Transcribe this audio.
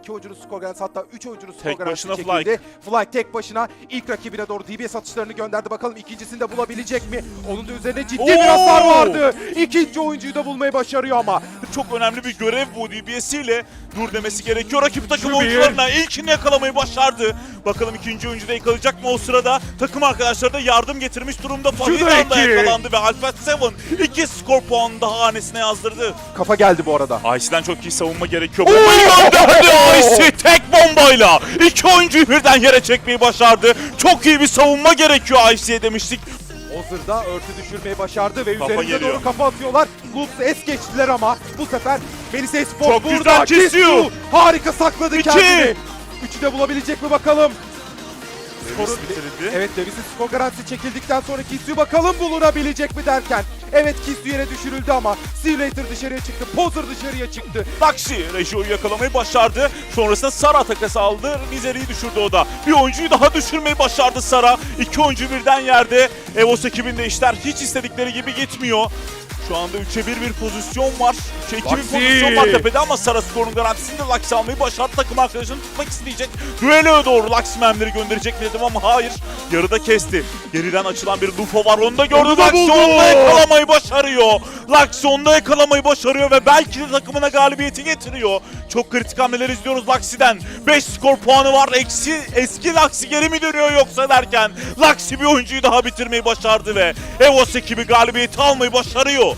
iki oyuncunun skor garantisi hatta üç oyuncunun skor Tek garantisi başına çekildi. Fly. tek başına ilk rakibine doğru DBS atışlarını gönderdi. Bakalım ikincisini de bulabilecek mi? Onun da üzerine ciddi bir Oo! hasar vardı. İkinci oyuncuyu da bulmayı başarıyor ama. Çok önemli bir görev bu DBS'iyle dur demesi gerekiyor. Rakip takım oyuncularına ilkini yakalamayı başardı. Bakalım ikinci oyuncu da yakalayacak mı o sırada? Takım arkadaşları da yardım getirmiş durumda. Fahida'nda iki. yakalandı ve Alpha 7 iki skor puanını daha hanesine yazdırdı. Kafa geldi bu arada. Ice'den çok iyi savunma gerekiyor. Bombayı gönderdi Ice tek bombayla. İki oyuncuyu birden yere çekmeyi başardı. Çok iyi bir savunma gerekiyor Ice'ye demiştik. Ozır'da örtü düşürmeyi başardı ve Kafa üzerine geliyor. doğru kafa atıyorlar. Loops es geçtiler ama bu sefer Melis Espor Çok burada. güzel kesiyor. Kisu Harika sakladı İki. kendini. Üçü de bulabilecek mi bakalım. Skoru- bitirildi. Evet Davis'in skor garantisi çekildikten sonra Kisu'yu bakalım bulunabilecek mi derken. Evet Kisu yere düşürüldü ama Later dışarıya çıktı. Pozer dışarıya çıktı. Lakşi Rejo'yu yakalamayı başardı. Sonrasında Sara takası aldı. Mizeri'yi düşürdü o da. Bir oyuncuyu daha düşürmeyi başardı Sara. İki oyuncu birden yerde. Evos ekibinde işler hiç istedikleri gibi gitmiyor. Şu anda 3'e 1 bir pozisyon var. 3'e 2 bir Laksi. pozisyon var tepede ama Sara skorun garantisini de Laksi almayı başardı. Takım arkadaşını tutmak isteyecek. Düelloya doğru Laksi memleri gönderecek dedim ama hayır. Yarıda kesti. Geriden açılan bir Lufo var. Onu da gördü. Laksi buldu. onu da yakalamayı başarıyor. Laksi onu da yakalamayı başarıyor ve belki de takımına galibiyeti getiriyor. Çok kritik hamleler izliyoruz Laksi'den. 5 skor puanı var. Eksi, eski Laksi geri mi dönüyor yoksa derken Laksi bir oyuncuyu daha bitirmeyi başardı ve Evos ekibi galibiyeti almayı başarıyor.